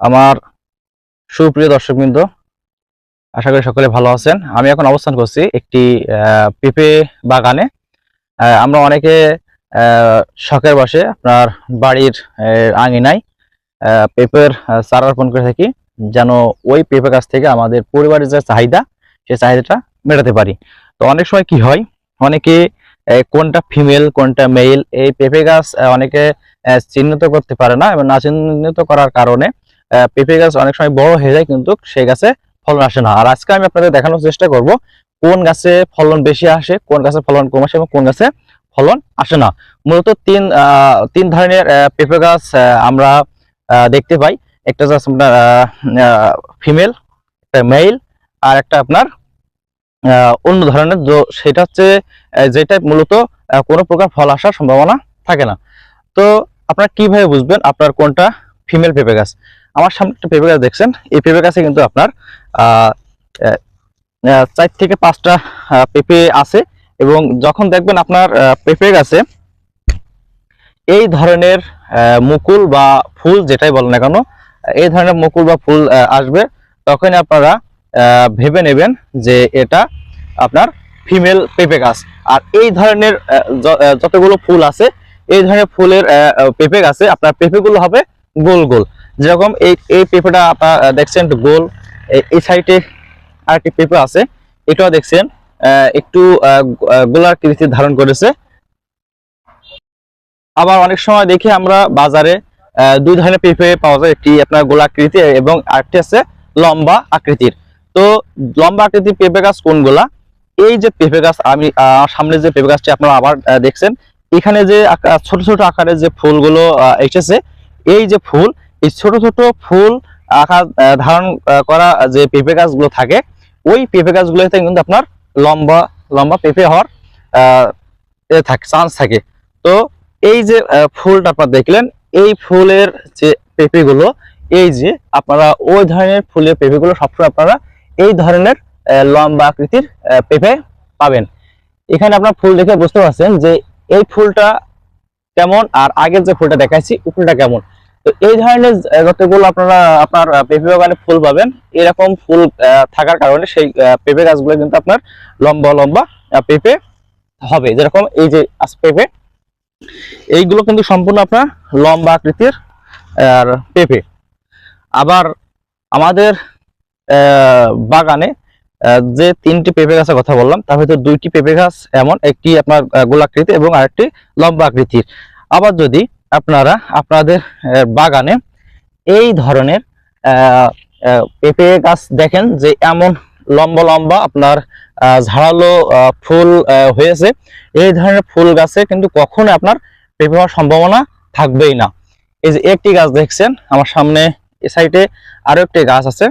আমার সুপ্রিয় দর্শকবৃন্দ, আশা করি সকলে ভালো আছেন। আমি এখন অবস্থান করছি একটি পেঁপে বাগানে। আমরা অনেকে শখের বসে আপনার বাড়ির আঙিনায় পেঁপের চারা রোপণ করে থাকি, যেন ওই পেঁপে গাছ থেকে আমাদের পরিবারের যে চাহিদা সেই চাহিদাটা মেটাতে পারি। তো অনেক সময় কি হয়, অনেকে কোনটা ফিমেল কোনটা মেল এই পেঁপে গাছ অনেকে চিহ্নিত করতে পারে না এবং না চিহ্নিত করার কারণে পেঁপে গাছ অনেক সময় বড় হয়ে যায় কিন্তু সেই গাছে ফলন আসে না। আর আজকে আমি আপনাদের দেখানোর চেষ্টা করব কোন গাছে ফলন বেশি আসে, কোন গাছে ফলন কম আসে এবং কোন গাছে ফলন আসে না। মূলত তিন তিন ধরনের পেঁপে গাছ আমরা দেখতে পাই। একটা আপনার ফিমেল একটা মেল আর একটা আপনার অন্য ধরনের সেটা হচ্ছে যেটা মূলত কোনো প্রকার ফল আসার সম্ভাবনা থাকে না। তো আপনারা কীভাবে বুঝবেন আপনার কোনটা ফিমেল পেঁপে গাছ? আমার সামনে একটা পেঁপে গাছ দেখছেন, এই পেঁপে গাছে কিন্তু আপনার চার থেকে পাঁচটা পেঁপে আছে এবং যখন দেখবেন আপনার পেঁপে গাছে এই ধরনের মুকুল বা ফুল যেটাই বলেন না কেন, এই ধরনের মুকুল বা ফুল আসবে তখন আপনারা ভেবে নেবেন যে এটা আপনার ফিমেল পেঁপে গাছ আর এই ধরনের যতগুলো ফুল আছে এই ধরনের ফুলের পেঁপে গাছে আপনার পেঁপেগুলো হবে গোল গোল। যেরকম এই এই পেঁপেটা আপনার দেখছেন গোল এই- সাইডে আরেকটি পেঁপে আছে এটাও দেখছেন একটু আহ, গো- আহ, গোলাকৃতি ধারণ করেছে। আবার অনেক সময় দেখি আমরা বাজারে দুই ধরনের পেঁপে পাওয়া যায় একটি আপনার গোলাকৃতি এবং আরেকটি আছে লম্বা আকৃতির। তো লম্বা আকৃতির পেঁপে গাছ কোনগুলা? এই যে পেঁপে গাছ, আমি সামনে যে পেঁপে গাছটি আপনারা আবার দেখছেন, এখানে যে ছোট ছোট আকারের যে ফুলগুলো এসেছে, এই যে ফুল, এই ছোট ছোট ফুল আকার ধারণ করা যে পেঁপে গাছগুলো থাকে, ওই পেঁপে গাছগুলোতে কিন্তু আপনার লম্বা লম্বা পেঁপে হওয়ার থাকে চান্স থাকে। তো এই যে ফুলটা আপনারা দেখলেন, এই ফুলের যে পেঁপেগুলো, এই যে আপনারা ওই ধরনের ফুলের পেঁপেগুলো সবসময় আপনারা এই ধরনের লম্বা আকৃতির পেঁপে পাবেন। এখানে আপনার ফুল দেখে বুঝতে পারছেন যে এই ফুলটা কেমন আর আগের যে ফুলটা দেখাইছি উপরটা কেমন। তো এই ধরনের যতগুলো আপনারা, আপনার পেঁপে বাগানে ফুল পাবেন, এরকম ফুল থাকার কারণে সেই পেঁপে গাছগুলো কিন্তু আপনার লম্বা লম্বা পেঁপে হবে। যেরকম এই যে পেঁপে, এইগুলো কিন্তু সম্পূর্ণ আপনার লম্বা আকৃতির, আর পেঁপে। আবার আমাদের বাগানে যে তিনটি পেঁপে গাছের কথা বললাম, তার ভিতরে দুইটি পেঁপে গাছ, এমন একটি আপনার গোলাকৃতি এবং আরেকটি লম্বা আকৃতির। আবার যদি আপনারা আপনাদের বাগানে এই ধরনের পেঁপে গাছ দেখেন যে এমন লম্বা লম্বা আপনার ঝাড়ালো ফুল হয়েছে, এই ধরনের ফুল গাছে কিন্তু কখনো আপনার পেঁপে হওয়ার সম্ভাবনা থাকবেই না। এই যে একটি গাছ দেখছেন, আমার সামনে এ সাইডে আরও একটি গাছ আছে।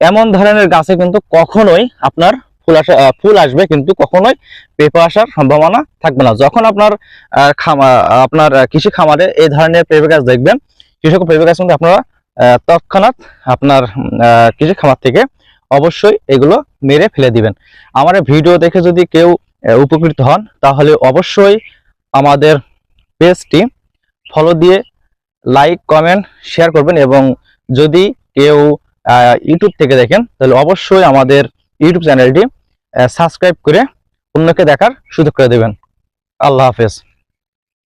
এমন ধরনের গাছে কিন্তু কখনোই আপনার ফুল আসা ফুল আসবে, কিন্তু কখনোই পেঁপে আসার সম্ভাবনা থাকবে না। যখন আপনার খামা আপনার কৃষি খামারে এই ধরনের পেঁপে গাছ দেখবেন, কৃষক পেঁপে গাছ কিন্তু আপনারা তৎক্ষণাৎ আপনার কৃষি খামার থেকে অবশ্যই এগুলো মেরে ফেলে দিবেন। আমার ভিডিও দেখে যদি কেউ উপকৃত হন, তাহলে অবশ্যই আমাদের পেজটি ফলো দিয়ে লাইক কমেন্ট শেয়ার করবেন এবং যদি কেউ ইউটিউব থেকে দেখেন, তাহলে অবশ্যই আমাদের ইউটিউব চ্যানেলটি সাবস্ক্রাইব করে অন্যকে দেখার সুযোগ করে দেবেন। আল্লাহ হাফেজ।